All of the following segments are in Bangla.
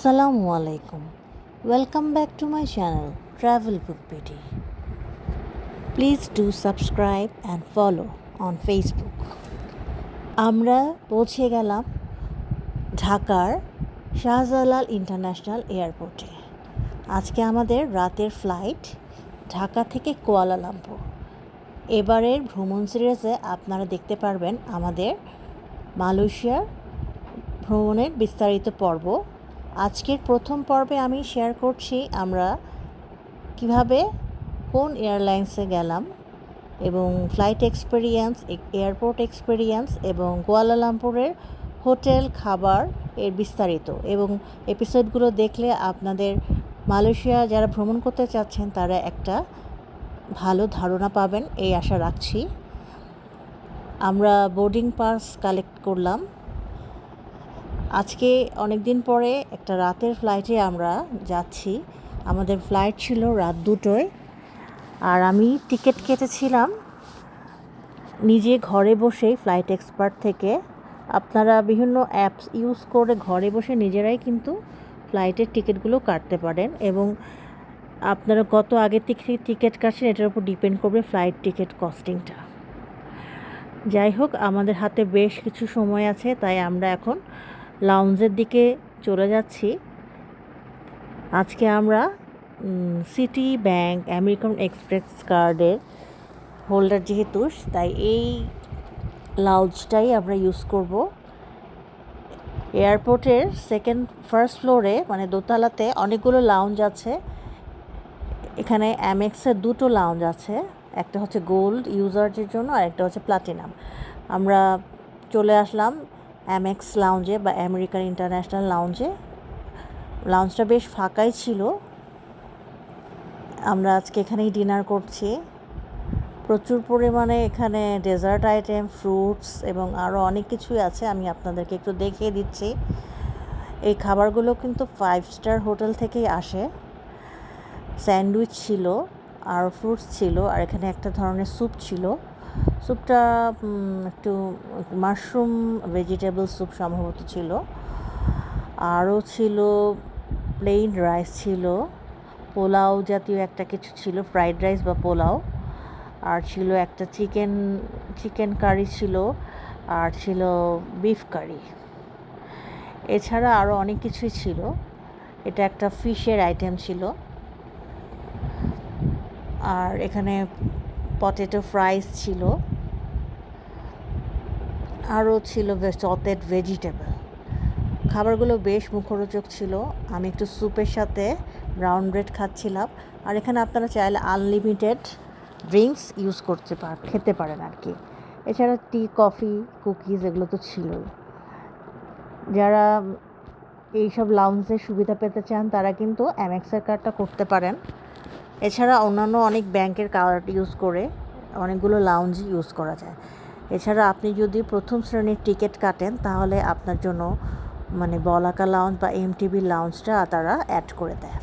Assalamu alaikum. Welcome back to my channel Travel book Beauty. Please do subscribe and follow on Facebook আমরা পৌঁছে গেলাম ঢাকার শাহজালাল ইন্টারন্যাশনাল এয়ারপোর্টে আজকে আমাদের রাতের ফ্লাইট ঢাকা থেকে কুয়ালালামপুর এবারের ভ্রমণ সিরিজে আপনারা দেখতে পারবেন আমাদের মালয়েশিয়ার ভ্রমণের বিস্তারিত পর্ব আজকের প্রথম পর্বে আমি শেয়ার করছি আমরা কীভাবে কোন এয়ারলাইন্সে গেলাম এবং ফ্লাইট এক্সপিরিয়েন্স এয়ারপোর্ট এক্সপিরিয়েন্স এবং কুয়ালালামপুরের হোটেল, খাবার এর বিস্তারিত এবং এপিসোডগুলো দেখলে আপনাদের মালয়েশিয়া যারা ভ্রমণ করতে চাচ্ছেন তারা একটা ভালো ধারণা পাবেন, এই আশা রাখছি। আমরা বোর্ডিং পাস কালেক্ট করলাম। আজকে অনেক দিন পরে একটা রাতের ফ্লাইটে আমরা যাচ্ছি। আমাদের ফ্লাইট ছিল রাত দুটোয়। আর আমি টিকিট কেটেছিলাম নিজে ঘরে বসেই ফ্লাইট এক্সপার্ট থেকে। আপনারা বিভিন্ন অ্যাপস ইউজ করে ঘরে বসে নিজেরাই কিন্তু ফ্লাইটের টিকিটগুলো কাটতে পারেন এবং আপনারা কত আগে থেকে টিকিট কাটছেন এটার উপর ডিপেন্ড করবে ফ্লাইট টিকিট কস্টিংটা যাই হোক, আমাদের হাতে বেশ কিছু সময় আছে, তাই আমরা এখন লাউঞ্জের দিকে চলে যাচ্ছি। আজকে আমরা সিটি ব্যাংক আমেরিকান এক্সপ্রেস কার্ডের হোল্ডার যেহেতু, তাই এই লাউঞ্জটাই আমরা ইউজ করব। এয়ারপোর্টের সেকেন্ড ফার্স্ট ফ্লোরে মানে দোতলাতে অনেকগুলো লাউঞ্জ আছে। এখানে অ্যামেক্সের দুটো লাউঞ্জ আছে। একটা হচ্ছে গোল্ড ইউজারদের জন্য আর একটা হচ্ছে প্লাটিনাম আমরা চলে আসলাম। অ্যামেক্স লাউঞ্জে বা আমেরিকান ইন্টারন্যাশনাল লাউঞ্জে লাউঞ্জটা বেশ ফাঁকাই ছিল। আমরা আজকে এখানেই ডিনার করছি। প্রচুর পরিমাণে এখানে ডেজার্ট আইটেম ফ্রুটস এবং আরও অনেক কিছুই আছে, আমি আপনাদেরকে একটু দেখিয়ে দিচ্ছি। এই খাবারগুলো কিন্তু ফাইভ স্টার হোটেল থেকেই আসে। স্যান্ডউইচ ছিল, আর ফ্রুটস ছিল, আর এখানে একটা ধরনের স্যুপ ছিল। স্যুপটা একটু মাশরুম ভেজিটেবল স্যুপ সম্ভবত ছিল। আরও ছিল প্লেন রাইস ছিল। পোলাও জাতীয় একটা কিছু ছিল ফ্রাইড রাইস বা পোলাও। আর ছিল একটা চিকেন চিকেন কারি ছিল। আর ছিল বিফ কারি এছাড়া আরও অনেক কিছুই ছিল। এটা একটা ফিশের আইটেম ছিল। আর এখানে পটেটো ফ্রাইস ছিল, আরও ছিল চতেড ভেজিটেবল খাবারগুলো বেশ মুখরোচক ছিল। আমি একটু স্যুপের সাথে ব্রাউন ব্রেড খাচ্ছিলাম। আর এখানে আপনারা চাইলে আনলিমিটেড ড্রিঙ্কস ইউজ করতে পার খেতে পারেন আর কি। এছাড়া টি কফি কুকিজ এগুলো তো ছিলই। যারা এইসব লাউন্সের সুবিধা পেতে চান, তারা কিন্তু অ্যামেক্সের কার্ডটা করতে পারেন। এছাড়া অন্যান্য অনেক ব্যাংকের কার্ড ইউজ করে অনেকগুলো লাউঞ্জ ইউজ করা যায়। এছাড়া আপনি যদি প্রথম শ্রেণির টিকিট কাটেন, তাহলে আপনার জন্য মানে বলাকা লাউঞ্জ বা এমটিভি লাউঞ্জটা তারা অ্যাড করে দেয়।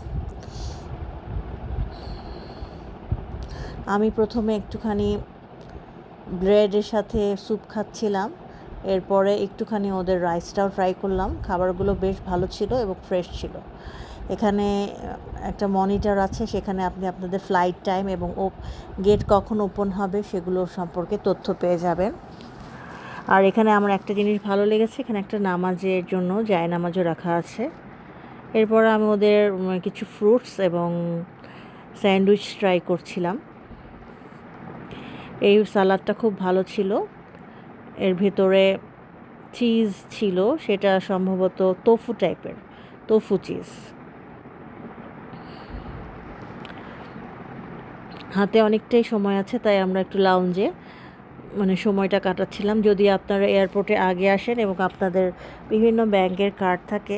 আমি প্রথমে একটুখানি ব্রেডের সাথে স্যুপ খাচ্ছিলাম, এরপরে একটুখানি ওদের রাইসটাও ট্রাই করলাম। খাবারগুলো বেশ ভালো ছিল এবং ফ্রেশ ছিল। এখানে একটা মনিটর আছে, সেখানে আপনি আপনাদের ফ্লাইট টাইম এবং ও গেট কখন ওপেন হবে সেগুলো সম্পর্কে তথ্য পেয়ে যাবেন। আর এখানে আমার একটা জিনিস ভালো লেগেছে, এখানে একটা নামাজের জন্য জায় নামাজও রাখা আছে। এরপর আমি ওদের কিছু ফ্রুটস এবং স্যান্ডউইচ ট্রাই করছিলাম। এই সালাদটা খুব ভালো ছিল। এর ভেতরে চিজ ছিল, সেটা সম্ভবত তোফু টাইপের তোফু চিজ হাতে অনেকটাই সময় আছে, তাই আমরা একটু লাউঞ্জে মানে সময়টা কাটাচ্ছিলাম। যদি আপনারা এয়ারপোর্টে আগে আসেন এবং আপনাদের বিভিন্ন ব্যাংকের কার্ড থাকে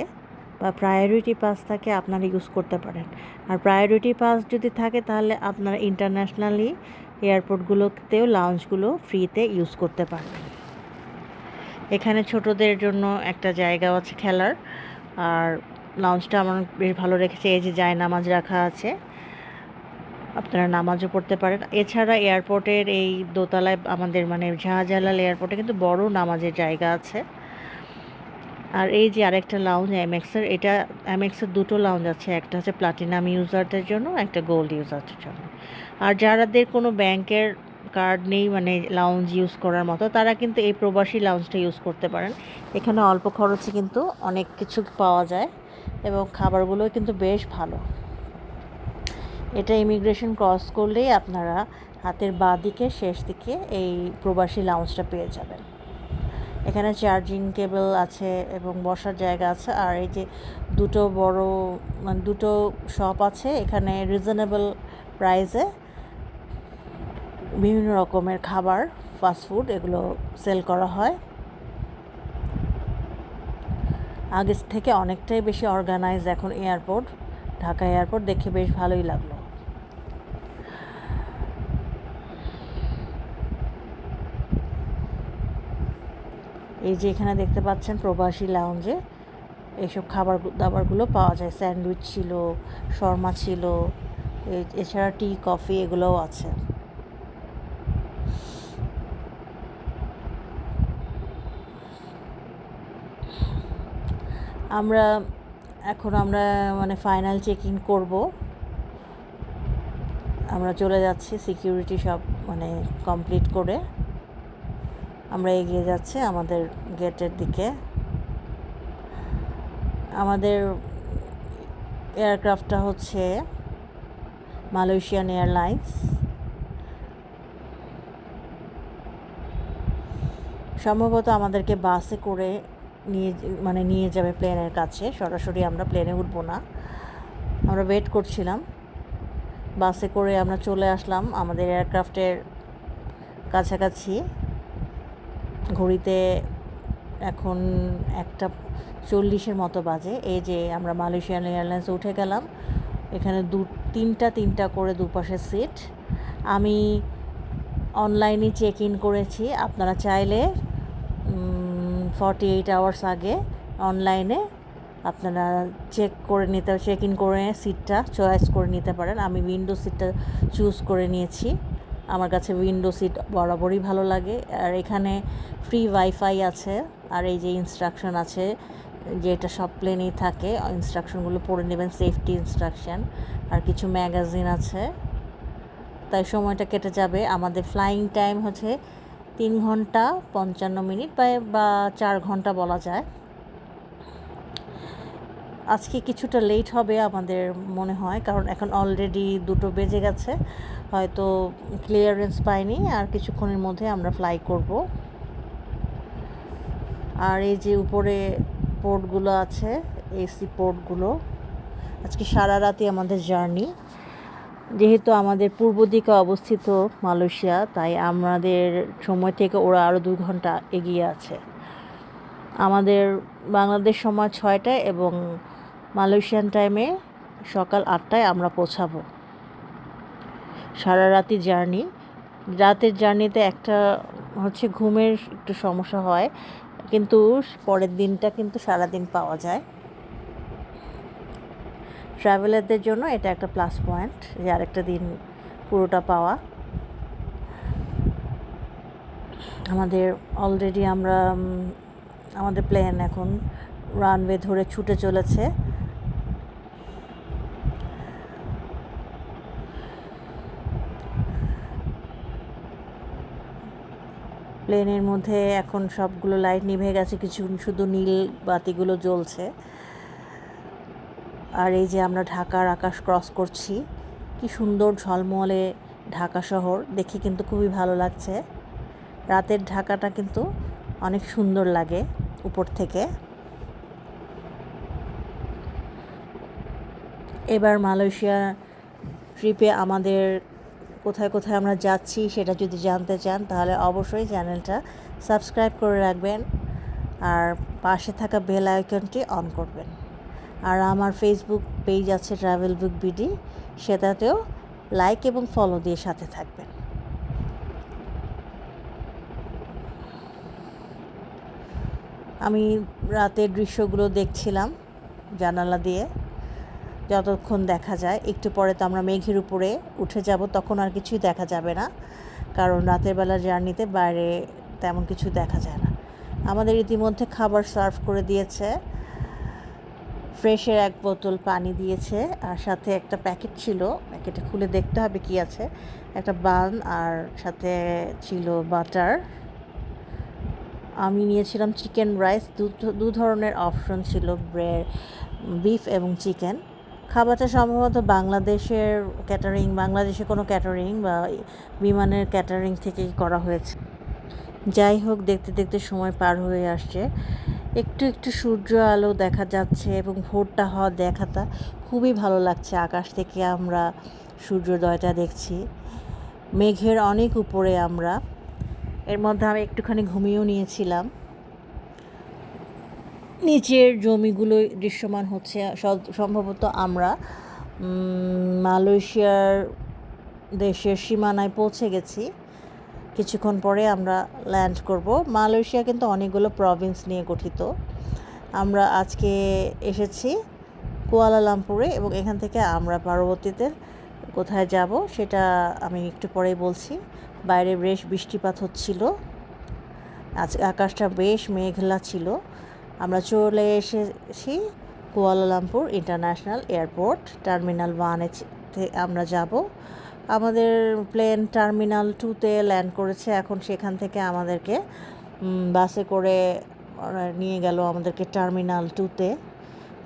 বা প্রায়োরিটি পাস থাকে, আপনারা ইউজ করতে পারেন। আর প্রায়োরিটি পাস যদি থাকে, তাহলে আপনারা ইন্টারন্যাশনালি এয়ারপোর্টগুলোতেও লাউঞ্জগুলো ফ্রিতে ইউজ করতে পারবেন। এখানে ছোটদের জন্য একটা জায়গা আছে খেলার। আর লাউঞ্জটা আমার বেশ ভালো রেখেছে। এই যে যায় নামাজ রাখা আছে। আপনারা নামাজও পড়তে পারেন। এছাড়া এয়ারপোর্টের এই দোতলায় আমাদের মানে শাহজালাল এয়ারপোর্টে কিন্তু বড় নামাজের জায়গা আছে। আর এই যে আরেকটা লাউঞ্জ এমএক্সের এটা এমএক্সের দুটো লাউঞ্জ আছে। একটা হচ্ছে প্লাটিনাম ইউজারদের জন্য, একটা গোল্ড ইউজারদের জন্য। আর যারাদের কোনো ব্যাংকের কার্ড নেই মানে লাউঞ্জ ইউজ করার মতো, তারা কিন্তু এই প্রবাসী লাউঞ্জটা ইউজ করতে পারেন। এখানে অল্প খরচে কিন্তু অনেক কিছু পাওয়া যায় এবং খাবারগুলো কিন্তু বেশ ভালো। এটা ইমিগ্রেশন ক্রস করলেই আপনারা হাতের বাঁ দিকে শেষ দিকে এই প্রবাসী লাউঞ্জটা পেয়ে যাবেন। এখানে চার্জিং কেবল আছে এবং বসার জায়গা আছে। আর এই যে দুটো বড় মানে দুটো শপ আছে, এখানে রিজনেবল প্রাইসে বিভিন্ন রকমের খাবার ফাস্টফুড এগুলো সেল করা হয়। আগের থেকে অনেকটাই বেশি অর্গানাইজ এখন এয়ারপোর্ট ঢাকা এয়ারপোর্ট দেখে বেশ ভালোই লাগল। এই যে এখানে দেখতে পাচ্ছেন প্রবাসী লাউঞ্জে এইসব খাবার দাবারগুলো পাওয়া যায়। স্যান্ডউইচ ছিল, শর্মা ছিল এছাড়া টি কফি এগুলোও আছে। আমরা এখন আমরা মানে ফাইনাল চেক ইন করব। আমরা চলে যাচ্ছি সিকিউরিটি সব মানে কমপ্লিট করে। আমরা এগিয়ে যাচ্ছি আমাদের গেটের দিকে। আমাদের এয়ারক্রাফটটা হচ্ছে মালয়েশিয়ান এয়ারলাইন্স। সম্ভবত আমাদেরকে বাসে করে নিয়ে মানে নিয়ে যাবে প্লেনের কাছে। সরাসরি আমরা প্লেনে উঠবো না। আমরা ওয়েট করছিলাম। বাসে করে আমরা চলে আসলাম আমাদের এয়ারক্রাফটের কাছাকাছি। ঘড়িতে এখন একটা চল্লিশের মতো বাজে। এই যে আমরা মালয়েশিয়ান এয়ারলাইন্সে উঠে গেলাম। এখানে দু, তিনটা তিনটা করে দুপাশে সিট। আমি অনলাইনে চেক ইন করেছি। আপনারা চাইলে ফর্টি এইট আওয়ার্স আগে অনলাইনে আপনারা চেক করে নিতে চেক ইন করে সিটটা চয়েস করে নিতে পারেন। আমি উইন্ডো সিটটা চুজ করে নিয়েছি। আমার কাছে উইন্ডো সিট বরাবরই ভালো লাগে। আর এখানে ফ্রি ওয়াইফাই আছে, আর এই যে ইনস্ট্রাকশন আছে যে এটা সব প্লেনেই থাকে ইনস্ট্রাকশনগুলো পড়ে নেবেন সেফটি ইনস্ট্রাকশন আর কিছু ম্যাগাজিন আছে। তাই সময়টা কেটে যাবে। আমাদের ফ্লাইং টাইম হচ্ছে তিন ঘণ্টা পঞ্চান্ন মিনিট বা চার ঘণ্টা বলা যায়। আজকে কিছুটা লেট হবে আমাদের মনে হয়, কারণ এখন অলরেডি দুটো বেজে গেছে। হয়তো ক্লিয়ারেন্স পাইনি আর কিছুক্ষণের মধ্যে আমরা ফ্লাই করব। আর এই যে উপরে পোর্টগুলো আছে এসি পোর্টগুলো আজকে সারা রাতই আমাদের জার্নি যেহেতু আমাদের পূর্ব দিকে অবস্থিত মালয়েশিয়া, তাই আমাদের সময় থেকে ওরা আরও দু ঘণ্টা এগিয়ে আছে। আমাদের বাংলাদেশ সময় ছয়টায় এবং মালয়েশিয়ান টাইমে সকাল আটটায় আমরা পৌঁছাবো। সারা রাতি জার্নি। রাতের জার্নিতে একটা হচ্ছে ঘুমের একটু সমস্যা হয়, কিন্তু পরের দিনটা কিন্তু সারাদিন পাওয়া যায়। ট্রাভেলারদের জন্য এটা একটা প্লাস পয়েন্ট যে আরেকটা দিন পুরোটা পাওয়া। আমাদের অলরেডি আমরা আমাদের প্লেন এখন রানওয়ে ধরে ছুটে চলেছে। প্লেনের মধ্যে এখন সবগুলো লাইট নিভে গেছে, কিছু শুধু নীল বাতিগুলো জ্বলছে। আর এই যে আমরা ঢাকার আকাশ ক্রস করছি, কি সুন্দর ঝলমলে ঢাকা শহর, দেখে কিন্তু খুবই ভালো লাগছে। রাতের ঢাকাটা কিন্তু অনেক সুন্দর লাগে উপর থেকে। এবার মালয়েশিয়া ট্রিপে আমাদের কোথায় কোথায় আমরা যাচ্ছি সেটা যদি জানতে চান, তাহলে অবশ্যই চ্যানেলটা সাবস্ক্রাইব করে রাখবেন আর পাশে থাকা বেল আইকনটি অন করবেন। আর আমার ফেসবুক পেজ আছে ট্রাভেল বুক বিডি সেটাতেও লাইক এবং ফলো দিয়ে সাথে থাকবেন। আমি রাতের দৃশ্যগুলো দেখছিলাম জানালা দিয়ে। যতক্ষণ দেখা যায়, একটু পরে তো আমরা মেঘের উপরে উঠে যাব, তখন আর কিছুই দেখা যাবে না। কারণ রাতের বেলা জার্নিতে বাইরে তেমন কিছু দেখা যায় না। আমাদের ইতিমধ্যে খাবার সার্ভ করে দিয়েছে। ফ্রেশের এক বোতল পানি দিয়েছে আর সাথে একটা প্যাকেট ছিল। প্যাকেটে খুলে দেখতে হবে কি আছে। একটা বান আর সাথে ছিল বাটার। আমি নিয়েছিলাম চিকেন রাইস। দু ধরনের অপশন ছিল ব্রেড বিফ এবং চিকেন। খাবারটা সম্ভবত বাংলাদেশের ক্যাটারিং বাংলাদেশে কোনো ক্যাটারিং বা বিমানের ক্যাটারিং থেকেই করা হয়েছে। যাই হোক, দেখতে দেখতে সময় পার হয়ে আসছে। একটু একটু সূর্য আলো দেখা যাচ্ছে এবং ভোরটা হওয়া দেখাটা খুবই ভালো লাগছে। আকাশ থেকে আমরা সূর্যোদয়টা দেখছি। মেঘের অনেক উপরে আমরা। এর মধ্যে আমি একটুখানি ঘুমিয়েও নিয়েছিলাম। নিচের জমিগুলো দৃশ্যমান হচ্ছে সম্ভবত আমরা। মালয়েশিয়ার দেশের সীমানায় পৌঁছে গেছি। কিছুক্ষণ পরে আমরা ল্যান্ড করব। মালয়েশিয়া কিন্তু অনেকগুলো প্রভিন্স নিয়ে গঠিত। আমরা আজকে এসেছি কুয়ালালামপুরে এবং এখান থেকে আমরা পরবর্তীতে কোথায় যাব সেটা আমি একটু পরেই বলছি। বাইরে বেশ বৃষ্টিপাত হচ্ছিল। আজ আকাশটা বেশ মেঘলা ছিল। আমরা চলে এসেছি কুয়ালালামপুর ইন্টারন্যাশনাল এয়ারপোর্ট, টার্মিনাল ওয়ানে আমরা যাব। আমাদের প্লেন টার্মিনাল টুতে ল্যান্ড করেছে, এখন সেখান থেকে আমাদেরকে বাসে করে নিয়ে গেল আমাদেরকে টার্মিনাল টুতে।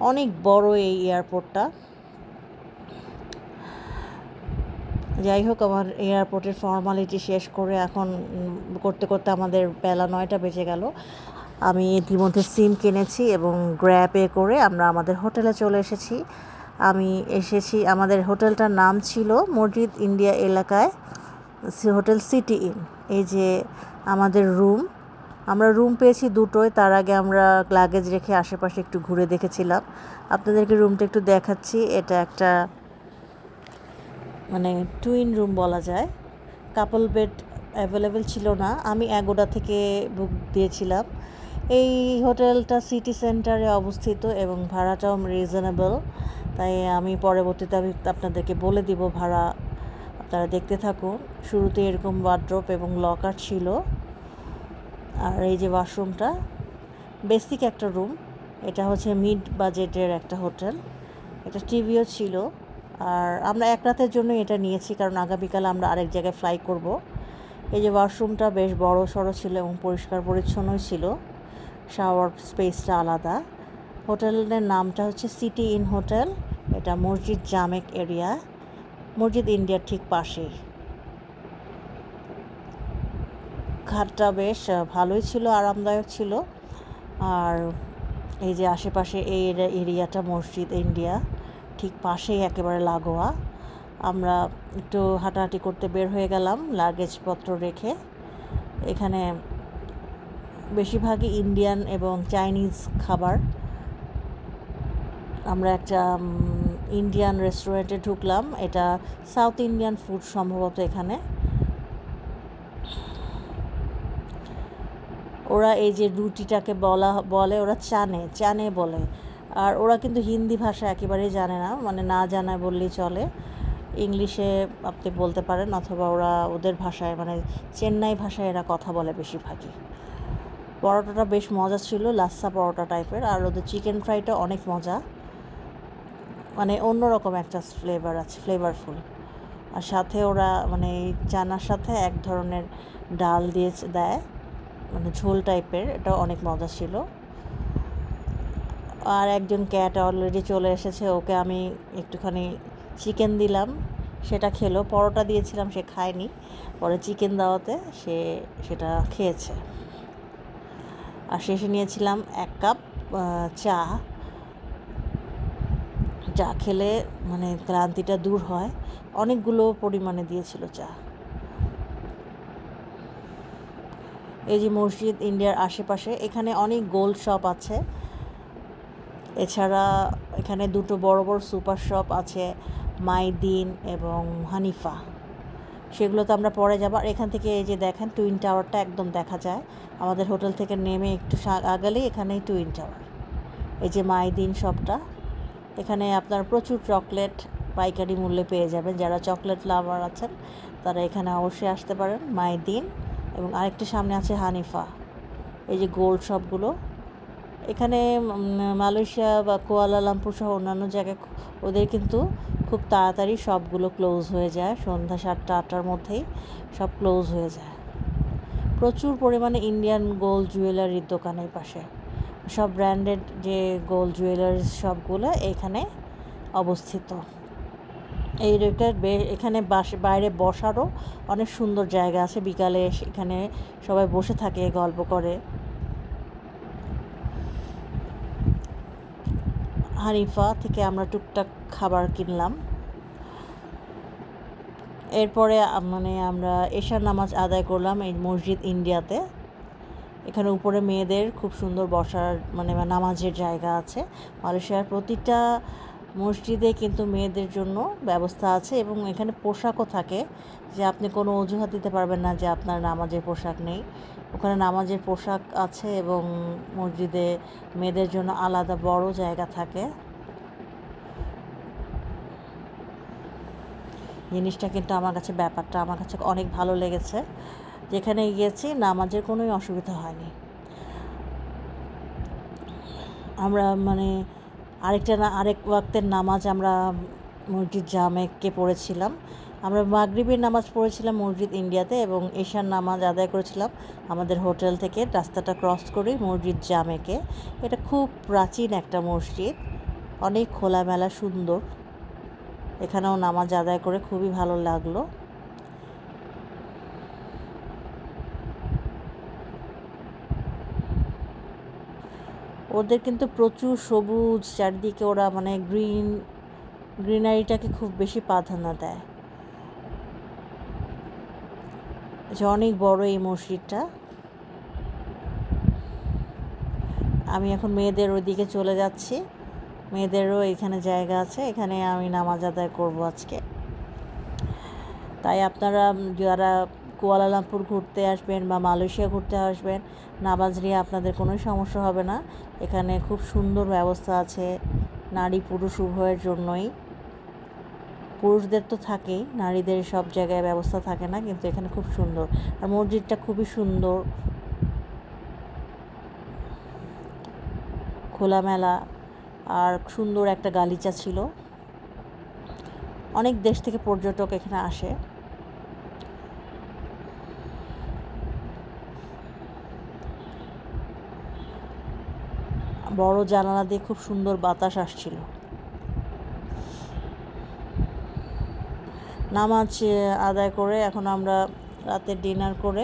অনেক বড় এই এয়ারপোর্টটা। যাই হোক, আমার এয়ারপোর্টের ফর্মালিটি শেষ করে এখন করতে করতে আমাদের বেলা নয়টা বেজে গেল। আমি ইতিমধ্যে সিম কিনেছি এবং গ্র্যাপে করে আমরা আমাদের হোটেলে চলে এসেছি। আমি এসেছি, আমাদের হোটেলটার নাম ছিল মসজিদ ইন্ডিয়া এলাকায় হোটেল সিটি ইন। এই যে আমাদের রুম, আমরা রুম পেয়েছি দুটোই তার আগে আমরা লাগেজ রেখে আশেপাশে একটু ঘুরে দেখেছিলাম। আপনাদেরকে রুমটা একটু দেখাচ্ছি, এটা একটা মানে টুইন রুম বলা যায়। কাপল বেড অ্যাভেলেবেল ছিল না, আমি এগোডা থেকে বুক দিয়েছিলাম। এই হোটেলটা সিটি সেন্টারে অবস্থিত এবং ভাড়াটাও রিজনেবল তাই আমি পরবর্তীতে আমি আপনাদেরকে বলে দিব ভাড়া। আপনারা দেখতে থাকুন। শুরুতে এরকম ওয়ার্ড্রোপ এবং লকার ছিল। আর এই যে ওয়াশরুমটা বেসিক একটা রুম এটা হচ্ছে মিড বাজেটের একটা হোটেল। এটা টিভিও ছিল। আর আমরা এক রাতের জন্য এটা নিয়েছি, কারণ আগামীকাল আমরা আরেক জায়গায় ফ্লাই করব। এই যে ওয়াশরুমটা বেশ বড় সড়ো ছিল এবং পরিষ্কার পরিচ্ছন্নই ছিল। শাওয়ার স্পেসটা আলাদা। হোটেলের নামটা হচ্ছে সিটি ইন হোটেল এটা মসজিদ জামেক এরিয়া। মসজিদ ইন্ডিয়ার ঠিক পাশেই। ঘাটটা বেশ ভালোই ছিল, আরামদায়ক ছিল। আর এই যে আশেপাশে এই এরা- এরিয়াটা মসজিদ ইন্ডিয়া। ঠিক পাশেই একেবারে লাগোয়া। আমরা একটু হাঁটাহাঁটি করতে বের হয়ে গেলাম লাগেজপত্র রেখে। এখানে বেশিরভাগই ইন্ডিয়ান এবং চাইনিজ খাবার। আমরা একটা ইন্ডিয়ান রেস্টুরেন্টে ঢুকলাম। এটা সাউথ ইন্ডিয়ান ফুড সম্ভবত এখানে। ওরা এই যে রুটিটাকে বলা, বলে, ওরা চানে চানে বলে। আর ওরা কিন্তু হিন্দি ভাষা একেবারেই জানে না মানে না জানায় বললেই চলে। ইংলিশে আপনি বলতে পারেন, অথবা ওরা ওদের ভাষায় মানে চেন্নাই ভাষায় এরা কথা বলে বেশিরভাগই। পরোটাটা বেশ মজা ছিল, লাচ্ছা পরোটা টাইপের, আর ওদের চিকেন ফ্রাইটা অনেক মজা। মানে অন্যরকম একটা ফ্লেভার আছে ফ্লেভারফুল আর সাথে ওরা মানে চানার সাথে এক ধরনের ডাল দিয়ে দেয় মানে ঝোল টাইপের এটা অনেক মজা ছিল। আর একজন ক্যাট অলরেডি চলে এসেছে, ওকে আমি একটুখানি চিকেন দিলাম, সেটা খেলো। পরোটা দিয়েছিলাম, সে খায়নি। পরে চিকেন দেওয়াতে সে সেটা খেয়েছে। আর শেষে নিয়েছিলাম এক কাপ চা। চা খেলে মানে ক্লান্তিটা দূর হয়। অনেকগুলো পরিমাণে দিয়েছিল চা। এই যে মসজিদ, ইন্ডিয়ার আশেপাশে, এখানে অনেক গোল্ড শপ আছে। এছাড়া এখানে দুটো বড় বড় সুপার শপ আছে, মাইদিন এবং হানিফা। সেগুলোতে আমরা পরে যাব। আর এখান থেকে এই যে দেখেন টুইন টাওয়ারটা একদম দেখা যায়। আমাদের হোটেল থেকে নেমে একটু আগালেই এখানেই টুইন টাওয়ার এই যে মাইদিন শপটা, এখানে আপনার প্রচুর চকলেট পাইকারি মূল্যে পেয়ে যাবেন। যারা চকলেট লাভার আছেন, তারা এখানে অবশ্যই আসতে পারেন, মাইদিন। এবং আরেকটি সামনে আছে হানিফা। এই যে গোল্ড শপগুলো। এখানে মালয়েশিয়া বা কুয়ালালামপুর সহ অন্যান্য জায়গায় ওদের কিন্তু খুব তাড়াতাড়ি সবগুলো ক্লোজ হয়ে যায়। সন্ধ্যা সাতটা, আটটার মধ্যেই সব ক্লোজ হয়ে যায়। প্রচুর পরিমাণে ইন্ডিয়ান গোল্ড জুয়েলারির দোকানের পাশে। সব ব্র্যান্ডেড যে গোল্ড জুয়েলারি সবগুলো এখানে অবস্থিত। এই রেটার এখানে বাইরে বসারও অনেক সুন্দর জায়গা আছে। বিকালে এখানে সবাই বসে থাকে, গল্প করে। হানিফা থেকে আমরা টুকটাক খাবার কিনলাম। এরপরে মানে আমরা এশার নামাজ আদায় করলাম এই মসজিদ ইন্ডিয়াতে। এখানে উপরে মেয়েদের খুব সুন্দর বসার মানে নামাজের জায়গা আছে। মালয়েশিয়ার প্রতিটা মসজিদে কিন্তু মেয়েদের জন্য ব্যবস্থা আছে এবং এখানে পোশাকও থাকে যে আপনি কোনো অজুহাত দিতে পারবেন না যে আপনার নামাজের পোশাক নেই। ওখানে নামাজের পোশাক আছে এবং মসজিদে মেয়েদের জন্য আলাদা বড় জায়গা থাকে। জিনিসটা কিন্তু আমার কাছে, ব্যাপারটা আমার কাছে অনেক ভালো লেগেছে। যেখানে গিয়েছি নামাজের কোনোই অসুবিধা হয়নি। আমরা মানে আরেকটা না, আরেক ওয়াক্তের নামাজ আমরা মসজিদ জামেকে পড়েছিলাম। আমরা মাগরিবের নামাজ পড়েছিলাম মসজিদ ইন্ডিয়াতে এবং এশার নামাজ আদায় করেছিলাম আমাদের হোটেল থেকে রাস্তাটা ক্রস করে মসজিদ জামেকে এটা খুব প্রাচীন একটা মসজিদ, অনেক খোলামেলা, সুন্দর। এখানেও নামাজ আদায় করে খুবই ভালো লাগল। ওদের কিন্তু প্রচুর সবুজ, চারদিকে ওরা মানে গ্রিন গ্রিনারিটাকে খুব বেশি প্রাধান্য দেয়। যে অনেক বড় এই মসজিদটা। আমি এখন মেয়েদের ওইদিকে চলে যাচ্ছি। মেয়েদেরও এখানে জায়গা আছে, এখানে আমি নামাজ আদায় করব আজকে। তাই আপনারা যারা কুয়ালালামপুর ঘুরতে আসবেন বা মালয়েশিয়া ঘুরতে আসবেন নামাজ নিয়ে আপনাদের কোনো সমস্যা হবে না। এখানে খুব সুন্দর ব্যবস্থা আছে, নারী পুরুষ উভয়ের জন্যই। পুরুষদের তো থাকেই, নারীদের সব জায়গায় ব্যবস্থা থাকে না, কিন্তু এখানে খুব সুন্দর। আর মসজিদটা খুবই সুন্দর। খোলামেলা, আর সুন্দর একটা গালিচা ছিল। অনেক দেশ থেকে পর্যটক এখানে আসে। বড় জানালা দিয়ে খুব সুন্দর বাতাস আসছিল। নামাজ আদায় করে এখন আমরা রাতে ডিনার করে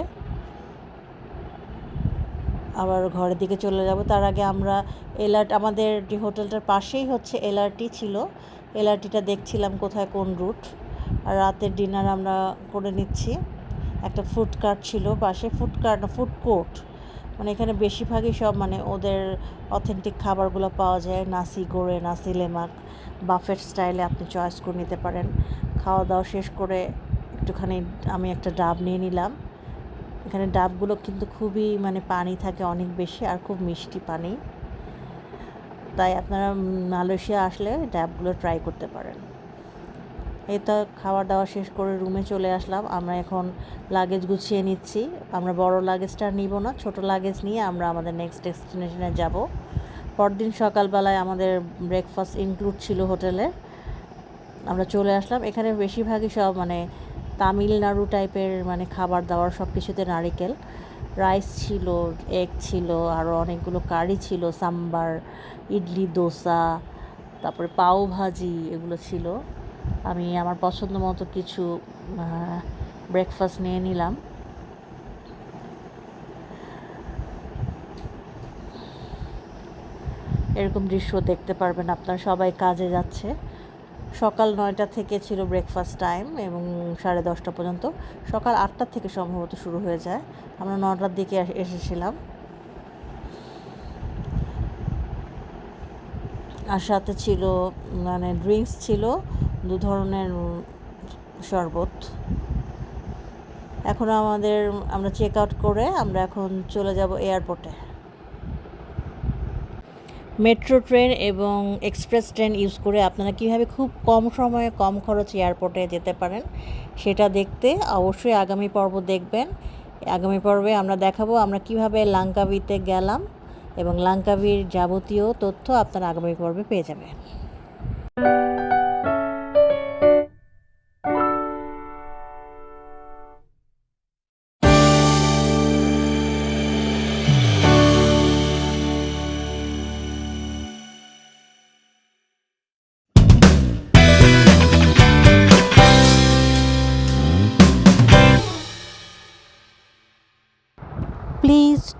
আবার ঘরের দিকে চলে যাব। তার আগে আমরা এলআরটি, আমাদের যে হোটেলটার পাশেই হচ্ছে এলআরটি ছিল। এলআরটিটা দেখছিলাম কোথায় কোন রুট। আর রাতের ডিনার আমরা করে নিচ্ছি। একটা ফুড কার্ট ছিল পাশে, ফুড কার্ট ফুড কোর্ট। মানে এখানে বেশিরভাগই সব মানে ওদের অথেন্টিক খাবারগুলো পাওয়া যায়। নাসি গোড়ে, নাসি লেমাক, বাফেট স্টাইলে আপনি চয়েস করে নিতে পারেন। খাওয়া দাওয়া শেষ করে একটুখানি আমি একটা ডাব নিয়ে নিলাম। এখানে ডাবগুলো কিন্তু খুবই মানে পানি থাকে অনেক বেশি আর খুব মিষ্টি পানি। তাই আপনারা মালয়েশিয়া আসলে ডাবগুলো ট্রাই করতে পারেন। এই তো খাওয়া দাওয়া শেষ করে রুমে চলে আসলাম। আমরা এখন লাগেজ গুছিয়ে নিচ্ছি। আমরা বড় লাগেজটা নিব না, ছোট লাগেজ নিয়ে আমরা আমাদের নেক্সট ডেস্টিনেশনে যাব। পরদিন সকালবেলায় আমাদের ব্রেকফাস্ট ইনক্লুড ছিল হোটেলে। আমরা চলে আসলাম। এখানে বেশিরভাগই সব মানে তামিলনাড়ু টাইপের মানে খাবার দাবার সব কিছুতে নারিকেল। রাইস ছিল এগ ছিল আরও অনেকগুলো কারি ছিল সাম্বার ইডলি, দোসা, তারপরে পাও ভাজি, এগুলো ছিল। আমি আমার পছন্দ মতো কিছু ব্রেকফাস্ট নিয়ে নিলাম। এরকম দৃশ্য দেখতে পারবেন আপনারা, সবাই কাজে যাচ্ছে। সকাল নয়টা থেকে ছিল ব্রেকফাস্ট টাইম এবং সাড়ে দশটা পর্যন্ত। সকাল আটটা থেকে সম্ভবত শুরু হয়ে যায়। আমরা নটার দিকে এস- এসেছিলাম। আর সাথে ছিল মানে ড্রিঙ্কস ছিল। দু ধরনের শরবত। এখন আমাদের, আমরা চেক আউট করে আমরা এখন চলে যাব এয়ারপোর্টে মেট্রো ট্রেন এবং এক্সপ্রেস ট্রেন ইউজ করে আপনারা কীভাবে খুব কম সময়ে কম খরচে এয়ারপোর্টে যেতে পারেন, সেটা দেখতে অবশ্যই আগামী পর্ব দেখবেন। আগামী পর্বে আমরা দেখাবো আমরা কীভাবে লাঙ্কাবিতে গেলাম এবং লাঙ্কাবির যাবতীয় তথ্য আপনারা আগামী পর্বে পেয়ে যাবেন।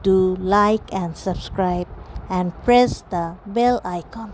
Do like and subscribe and press the bell icon.